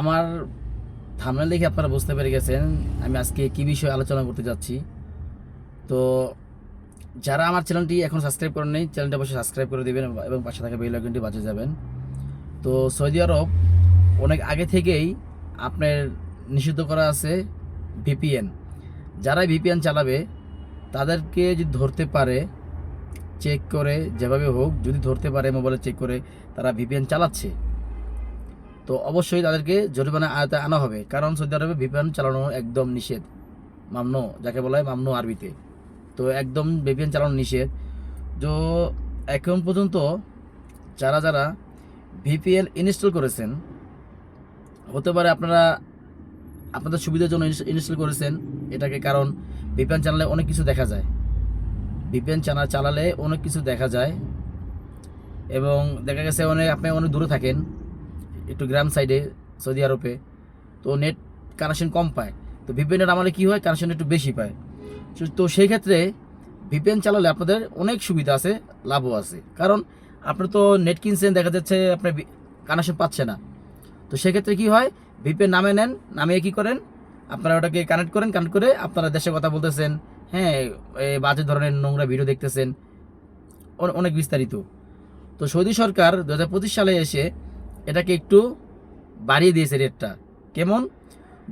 আমার থামনেল দেখে আপনারা বুঝতে পেরে গেছেন, আমি আজকে কী বিষয়ে আলোচনা করতে যাচ্ছি। তো যারা আমার চ্যানেলটি এখন সাবস্ক্রাইব করেন নেই, চ্যানেলটা অবশ্যই সাবস্ক্রাইব করে দেবেন এবং পাশে থাকা বেল আইকনটি বাজে যাবেন। তো সৌদি আরব অনেক আগে থেকেই আপনার নিষিদ্ধ করা আছে ভিপিএন যারা ভিপিএন চালাবে, তাদেরকে যদি ধরতে পারে চেক করে যেভাবে হোক, যদি ধরতে পারে মোবাইলে চেক করে তারা ভিপিএন চালাচ্ছে। তো অবশ্যই তাদেরকে জরিমানা আয়তে আনা হবে, কারণ সৌদি আরবে ভিপিএন চালানো একদম নিষেধ। মামনো, যাকে বলা হয় মামনো আরবিতে। তো একদম ভিপিএন চালানো নিষেধ। তো এখন পর্যন্ত যারা যারা ভিপিএন ইনস্টল করেছেন, হতে পারে আপনারা আপনাদের সুবিধার জন্য ইনস্টল করেছেন, এটাকে কারণ ভিপিএন চালালে অনেক কিছু দেখা যায়। ভিপিএন চ্যানেল চালালে অনেক কিছু দেখা যায়। এবং দেখা গেছে অনেক আপনি অনেক দূরে থাকেন। একটু গ্রাম সাইডে সৌদি আরবে। তো নেট কানেকশন কম পায়। তো ভিপিএনের আমলে কী হয়? কানেকশন একটু বেশি পায়। তো- সেই ক্ষেত্রে ভিপিএন চালালে আপনাদের অনেক সুবিধা আছে, লাভও আছে। কারণ আপনি তো নেট কিনছেন, দেখা যাচ্ছে আপনার কানেকশন পাচ্ছে না। তো সেক্ষেত্রে কি হয়? ভিপিএন নামে নেন, নামিয়ে কি করেন? আপনারা ওটাকে কানেক্ট করেন কানেক্ট করে আপনারা দেশে কথা বলতেছেন হ্যাঁ এই বাজে ধরনের নোংরা ভিডিও দেখতেছেন। অনেক বিস্তারিত। তো সৌদি সরকার দু হাজার পঁচিশ সালে এসে এটাকে একটু বাড়িয়ে দিয়েছে রেটটা। কেমন?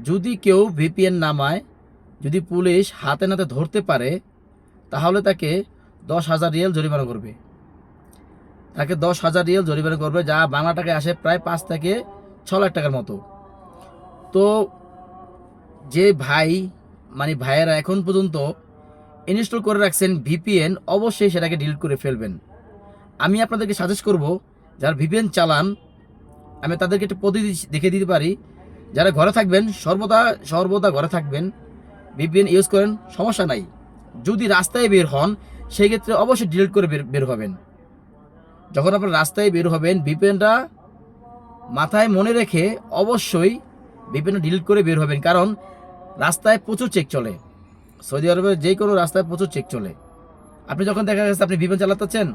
যদি কেউ ভিপিএন নামায়, যদি পুলিশ হাতে নাতে ধরতে পারে, তাহলে তাকে দশ হাজার রিয়েল জরিমানা করবে। তাকে দশ হাজার রিয়েল জরিমানা করবে, যা বাংলা টাকায় আসে প্রায় পাঁচ থেকে ছ লাখ টাকার মতো। তো যে ভাই মানে ভাইয়েরা এখন পর্যন্ত ইনস্টল করে রাখছেন ভিপিএন, অবশ্যই সেটাকে ডিলিট করে ফেলবেন। আমি আপনাদেরকে সাজেস্ট করব, যারা ভিপিএন চালান আমি তাদেরকে একটা পদ্ধতি দেখে দিতে পারি। যারা ঘরে থাকবেন, সর্বদা সর্বদা ঘরে থাকবেন ভিপিএন ইউজ করেন, সমস্যা নাই। যদি রাস্তায় বের হন, সেই ক্ষেত্রে অবশ্যই ডিলিট করে বের হবেন। যখন আপনার রাস্তায় বের হবেন ভিপিএনটা মাথায় মনে রেখে অবশ্যই ভিপিএনটা ডিলিট করে বের হবেন। কারণ রাস্তায় প্রচুর চেক চলে। সৌদি আরবে যে কোনো রাস্তায় প্রচুর চেক চলে। আপনি যখন দেখা গেছে আপনি ভিপিএন চালাতেছেন,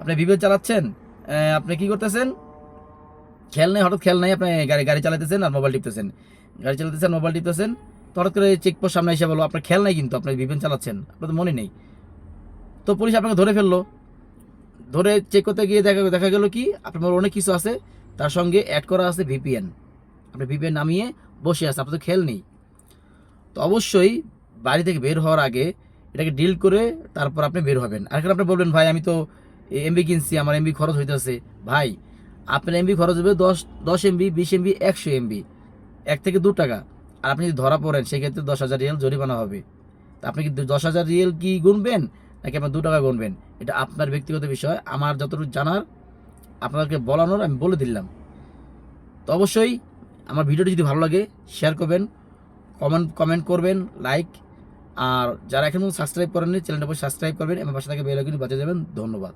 আপনি ভিপিএন চালাচ্ছেন আপনি কি করতেছেন? খেয়াল নেই, হঠাৎ খেয়াল নাই, আপনি গাড়ি গাড়ি চালাতেছেন আর মোবাইল টিপতেছেন। গাড়ি চালাতেছেন মোবাইল টিপতেছেন, তো হঠাৎ করে চেকপোস্ট সামনে এসে বলো আপনার খেয়াল নাই কিন্তু, আপনি ভিপিএন চালাচ্ছেন, আপনার তো মনে নেই। তো পুলিশ আপনাকে ধরে ফেলল। ধরে চেক করতে গিয়ে দেখা দেখা গেল কি, আপনার অনেক কিছু আছে, তার সঙ্গে অ্যাড করা আছে ভিপিএন আপনি ভিপিএন নামিয়ে বসে আছে আপনার তো খেয়াল নেই। তো অবশ্যই বাড়ি থেকে বের হওয়ার আগে এটাকে ডিল করে তারপর আপনি বের হবেন। আর আপনি বলবেন, ভাই, আমি তো এমবি কিনছি, আমার এমবি খরচ হইতেছে। ভাই আপনার এমবি খরচ হবে দশ দশ এমবি বিশ এমবি একশো এমবি এক থেকে দু টাকা। আর আপনি যদি ধরা পড়েন, সেক্ষেত্রে দশ হাজার রিয়েল জরিমানা হবে। তা আপনি কি দশ হাজার রিয়েল কি গুনবেন, নাকি আপনার দু টাকা গুনবেন? এটা আপনার ব্যক্তিগত বিষয়। আমার যতটুকু জানার, আপনাদেরকে বলানোর আমি বলে দিলাম। তো অবশ্যই আমার ভিডিওটি যদি ভালো লাগে শেয়ার করবেন কমেন্ট কমেন্ট করবেন লাইক আর যারা এখনও সাবস্ক্রাইব করেননি চ্যানেলটা সাবস্ক্রাইব করবেন এবং পাশে থেকে বেল আইকনটি বাজিয়ে যাবেন ধন্যবাদ।